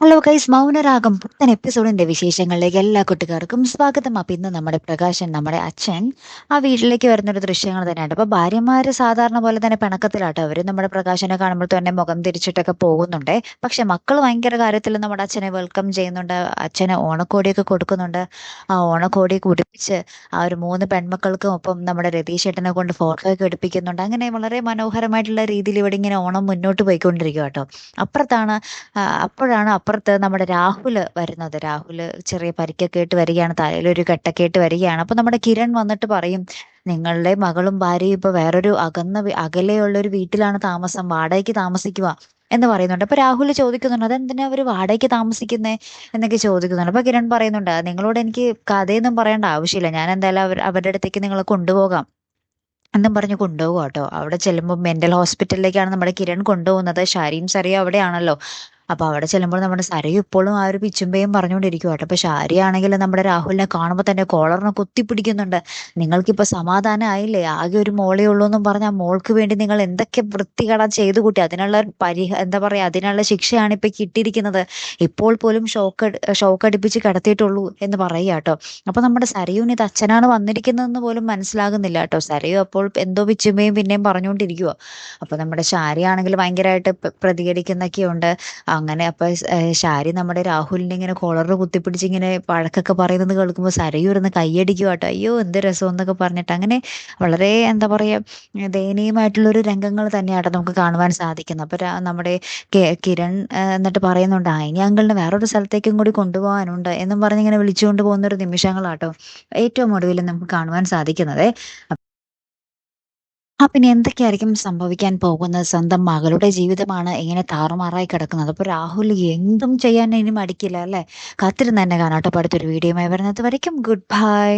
Hello guys Mounaragam പുത്തൻ എപ്പിസോഡിന്റെ വിശേഷങ്ങളിലേക്ക് എല്ലാ കുട്ടികാർക്കും സ്വാഗതം. അപ്പം ഇന്ന് നമ്മുടെ പ്രകാശൻ നമ്മുടെ അച്ഛൻ ആ വീട്ടിലേക്ക് വരുന്നൊരു ദൃശ്യങ്ങൾ തന്നെയാണ് അപ്പോൾ ഭാര്യമാര് സാധാരണ പോലെ തന്നെ പിണക്കത്തിലാട്ടോ അവർ നമ്മുടെ പ്രകാശനെ കാണുമ്പോൾ തന്നെ മുഖം തിരിച്ചിട്ടൊക്കെ പോകുന്നുണ്ട്. പക്ഷെ മക്കൾ ഭയങ്കര കാര്യത്തിൽ നമ്മുടെ അച്ഛനെ വെൽക്കം ചെയ്യുന്നുണ്ട്. അച്ഛനെ ഓണക്കോടിയൊക്കെ കൊടുക്കുന്നുണ്ട്. ആ ഓണക്കോടി കുടിപ്പിച്ച് ആ ഒരു മൂന്ന് പെൺമക്കൾക്കും ഒപ്പം നമ്മുടെ രതീഷ് ഏട്ടനെ കൊണ്ട് ഫോട്ടോ ഒക്കെ എടുപ്പിക്കുന്നുണ്ട്. അങ്ങനെ വളരെ മനോഹരമായിട്ടുള്ള രീതിയിൽ ഇവിടെ ഇങ്ങനെ ഓണം മുന്നോട്ട് പോയിക്കൊണ്ടിരിക്കുക കേട്ടോ അപ്പുറത്താണ് അപ്പോഴാണ് അപ്പുറത്ത് നമ്മുടെ രാഹുൽ വരുന്നത്. രാഹുൽ ചെറിയ പരിക്കൊക്കെ ആയിട്ട് വരികയാണ്. തലയിലൊരു കെട്ടൊക്കെ ആയിട്ട് വരികയാണ്. അപ്പൊ നമ്മുടെ കിരൺ വന്നിട്ട് പറയും നിങ്ങളുടെ മകളും ഭാര്യയും ഇപ്പൊ വേറൊരു അകന്ന അകലെയുള്ള ഒരു വീട്ടിലാണ് താമസം. വാടകയ്ക്ക് താമസിക്കുക എന്ന് പറയുന്നുണ്ട്. അപ്പൊ രാഹുൽ ചോദിക്കുന്നുണ്ട് അതെന്തിനാ അവർ വാടകയ്ക്ക് താമസിക്കുന്നേ? എന്നൊക്കെ ചോദിക്കുന്നുണ്ട്. അപ്പൊ കിരൺ പറയുന്നുണ്ട് നിങ്ങളോട് എനിക്ക് കഥയൊന്നും പറയേണ്ട ആവശ്യമില്ല. ഞാൻ എന്തായാലും അവർ അവരുടെ അടുത്തേക്ക് നിങ്ങളെ കൊണ്ടുപോകാം. എന്നും പറഞ്ഞ് കൊണ്ടുപോകും കേട്ടോ. അവിടെ ചെല്ലുമ്പോൾ മെന്റൽ ഹോസ്പിറ്റലിലേക്കാണ് നമ്മുടെ കിരൺ കൊണ്ടുപോകുന്നത്. ഷാരിയും സറിയും അവിടെയാണല്ലോ. അപ്പൊ അവിടെ ചെല്ലുമ്പോൾ നമ്മുടെ സരയു ഇപ്പോഴും ആ ഒരു പിച്ചുമ്പയും പറഞ്ഞുകൊണ്ടിരിക്കും കേട്ടോ. അപ്പൊ ശാരി ആണെങ്കിൽ നമ്മുടെ രാഹുലിനെ കാണുമ്പോൾ തന്നെ കോളറിനെ കുത്തിപ്പിടിക്കുന്നുണ്ട് നിങ്ങൾക്കിപ്പോ സമാധാനം ആയില്ലേ ആകെ ഒരു മോളേ ഉള്ളൂ എന്നും പറഞ്ഞ ആ മോൾക്ക് വേണ്ടി നിങ്ങൾ എന്തൊക്കെ വൃത്തികട ചെയ്തു കൂട്ടി. അതിനുള്ള പരിഹ എന്താ പറയാ അതിനുള്ള ശിക്ഷയാണ് ഇപ്പൊ കിട്ടിയിരിക്കുന്നത്. ഇപ്പോൾ പോലും ഷോക്ക് ഷോക്ക് അടിപ്പിച്ച് കിടത്തിയിട്ടുള്ളൂ എന്ന് പറയുക കേട്ടോ. അപ്പൊ നമ്മുടെ സരയുവിന് ഇത് അച്ഛനാണ് വന്നിരിക്കുന്നതെന്ന് പോലും മനസ്സിലാകുന്നില്ല കേട്ടോ. സരയു അപ്പോൾ എന്തോ പിച്ചുമ്പയും പിന്നെയും പറഞ്ഞുകൊണ്ടിരിക്കുവോ. അപ്പൊ നമ്മുടെ ശാരി ആണെങ്കിൽ ഭയങ്കരമായിട്ട് പ്രതികരിക്കുന്നൊക്കെയുണ്ട്. അങ്ങനെ അപ്പൊ ശാരി നമ്മുടെ രാഹുലിനെ ഇങ്ങനെ കോളറിൽ കുത്തിപ്പിടിച്ച് ഇങ്ങനെ വഴക്കൊക്കെ പറയുന്നത് കേൾക്കുമ്പോൾ സരയൂർന്ന് ഇരുന്ന് കൈയടിക്കുക കേട്ടോ. അയ്യോ എന്ത് രസം എന്നൊക്കെ പറഞ്ഞിട്ട് അങ്ങനെ വളരെ എന്താ പറയാ ഏഹ് ദയനീയമായിട്ടുള്ള ഒരു രംഗങ്ങൾ തന്നെയാണ് നമുക്ക് കാണുവാൻ സാധിക്കുന്നത്. അപ്പൊ നമ്മുടെ കിരൺ എന്നിട്ട് പറയുന്നുണ്ട് ആ ഇനി വേറൊരു സ്ഥലത്തേക്കും കൂടി കൊണ്ടുപോകാനുണ്ട് എന്നും പറഞ്ഞ് ഇങ്ങനെ വിളിച്ചുകൊണ്ട് പോകുന്ന ഒരു നിമിഷങ്ങളാട്ടോ ഏറ്റവും ഒടുവിൽ നമുക്ക് കാണുവാൻ സാധിക്കുന്നത്. ആ പിന്നെ എന്തൊക്കെയായിരിക്കും സംഭവിക്കാൻ പോകുന്നത്? സ്വന്തം മകളുടെ ജീവിതമാണ് ഇങ്ങനെ താറുമാറായി കിടക്കുന്നത്. അപ്പൊ രാഹുൽ എന്തും ചെയ്യാൻ ഇനി മടിക്കില്ല അല്ലെ? കാത്തിരുന്ന് തന്നെ കാണാട്ടോ. അടുത്തൊരു വീഡിയോയുമായി വരുന്നത് വരയ്ക്കും. Good bye